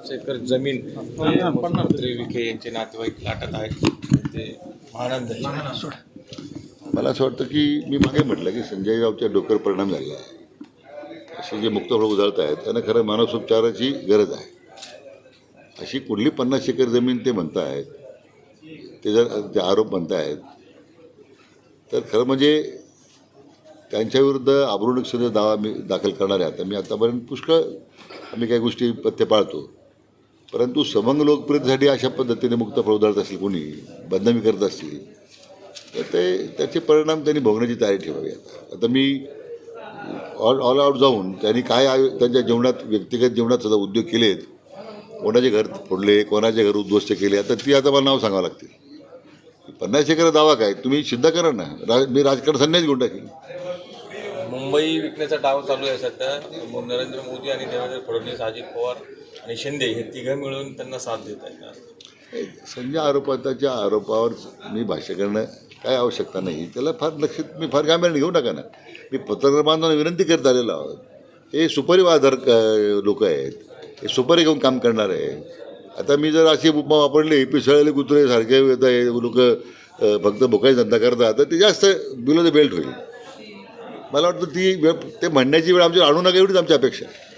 पाच एकर जमीन मुख्यमंत्री विखे यांचे नातेवाईक लाटत आहेत. ते महानंद. मला असं वाटतं की मी मागे म्हटलं की संजय रावच्या डोक्यावर परिणाम झालेला आहे. असे जे मुक्तफळ उजळत आहेत त्यांना खरं मानसोपचाराची गरज आहे. अशी कुठली पन्नास एकर जमीन ते म्हणतायत ते जर ते आरोप म्हणतायत तर खरं म्हणजे त्यांच्याविरुद्ध आबरूडीसुद्धा दावा मी दाखल करणार आहे. आता मी आतापर्यंत पुष्कळ आम्ही काही गोष्टी पथ्य पाळतो. परंतु समंग लोकप्रियतेसाठी अशा पद्धतीने मुक्त उधळत असेल कोणी बदनामी करत असतील तर ते त्याचे परिणाम त्यांनी भोगण्याची तयारी ठेवावी आता. आता मी ऑल ऑल आऊट जाऊन त्यांनी काय आयु त्यांच्या जीवनात व्यक्तिगत जीवनात सुद्धा उद्योग केलेत कोणाचे घर फोडले कोणाचे घर उद्ध्वस्त केले आता ती आता मला नाव सांगावं लागतील. पन्नास एकर दावा काय? तुम्ही सिद्ध करा ना. राज मी राजकारण संन्यास घेऊन टाकेन. मुंबई विकण्याचा डाव चालू आहे सध्या नरेंद्र मोदी आणि देवेंद्र फडणवीस अजित पवार आणि शिंदे हे तिघं मिळून त्यांना साथ देत आहेत. संजय आरोपाताच्या आरोपावर मी भाष्य करणं काय आवश्यकता नाही. त्याला फार लक्ष मी फार गांभीर्याने घेऊ नका ना. मी पत्रकार बांधवांना विनंती करत आलेलो आहोत. हे सुपरिवार लोक आहेत. हे सुपारी घेऊन काम करणार आहे आता मी जर अशी उपमा वापरली पिसळलेले कुत्रे सारखे लोक फक्त भोकाई धंदा करतात तर ते जास्त बिलो द बेल्ट होईल. मला वाटतं ती ते म्हणण्याची वेळ आमची आणू नका एवढीच आमची अपेक्षा आहे.